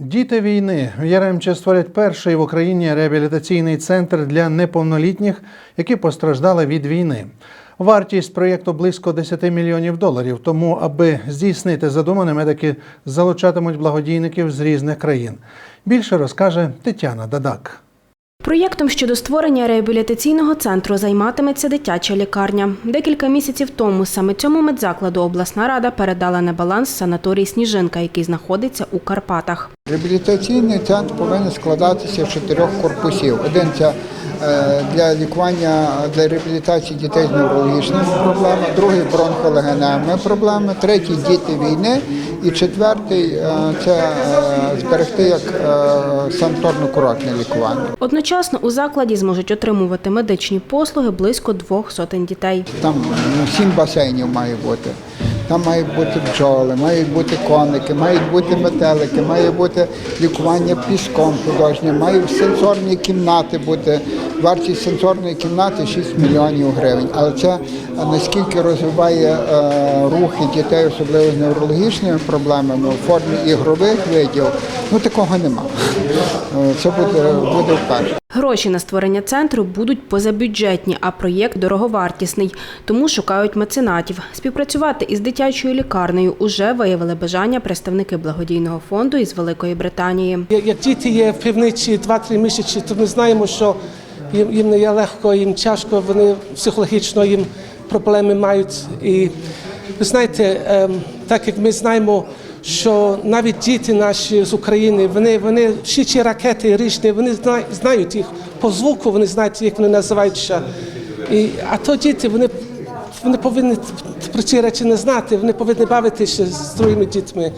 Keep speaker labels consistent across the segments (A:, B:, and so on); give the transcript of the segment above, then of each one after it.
A: Діти війни в Яремче створять перший в Україні реабілітаційний центр для неповнолітніх, які постраждали від війни. Вартість проєкту близько 10 мільйонів доларів. Тому, аби здійснити задумане, медики залучатимуть благодійників з різних країн. Більше розкаже Тетяна Дадак.
B: Проєктом щодо створення реабілітаційного центру займатиметься дитяча лікарня. Декілька місяців тому саме цьому медзакладу обласна рада передала на баланс санаторій Сніжинка, який знаходиться у Карпатах.
C: Реабілітаційний центр повинен складатися з чотирьох корпусів. Один це е, для лікування для реабілітації дітей з неврологічними проблемами, другий бронхолегеневими проблемами, третій діти війни і четвертий е, це е, зберегти як е, санаторно-курортне лікування.
B: Одночасно у закладі зможуть отримувати медичні послуги близько двох сотень дітей.
C: Там ну, сім басейнів має бути. Там мають бути бджоли, мають бути коники, мають бути метелики, має бути лікування піском художнє, мають сенсорні кімнати бути. Вартість сенсорної кімнати 6 мільйонів гривень. Але це е, наскільки розвиває е, рухи дітей, особливо з неврологічними проблемами у формі ігрових видів, ну такого нема. Е, Це буде, буде вперше.
B: Гроші на створення центру будуть позабюджетні, а проєкт дороговартісний, тому шукають меценатів. Співпрацювати із дитячою лікарнею уже виявили бажання представники благодійного фонду із Великої Британії.
D: Як діти є в пивниці 2-3 місяці, то ми знаємо, що їм, їм не є легко, їм тяжко, вони психологічно їм проблеми мають. І ви знаєте, ем, так як ми знаємо, що навіть діти наші з України, вони, вони всі ці ракети різні, вони зна- знають їх по звуку, вони знають, як вони називаються. І, а то діти, вони, вони повинні про ці речі не знати, вони повинні бавитися з другими дітьми.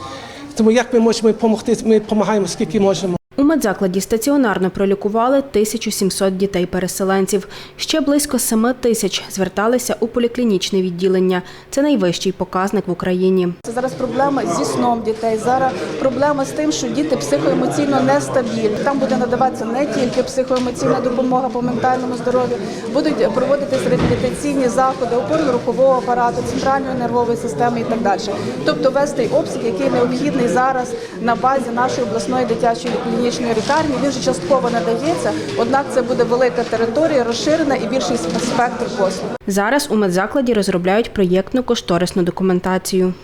D: Тому як ми можемо допомогти, ми допомагаємо скільки можемо.
B: Медзакладі стаціонарно пролікували 1700 дітей-переселенців. Ще близько 7 тисяч зверталися у поліклінічне відділення. Це найвищий показник в Україні.
E: Це зараз проблема зі сном дітей. Зараз проблема з тим, що діти психоемоційно нестабільні. Там буде надаватися не тільки психоемоційна допомога по ментальному здоров'ю, будуть проводитись реабілітаційні заходи опорно-рухового апарату, центральної нервової системи і так далі. Тобто весь той обсяг, який необхідний зараз на базі нашої обласної дитячої клінічної лікарні, він вже частково надається. Однак це буде велика територія, розширена і більший спектр послуг.
B: Зараз у медзакладі розробляють проєктну кошторисну документацію.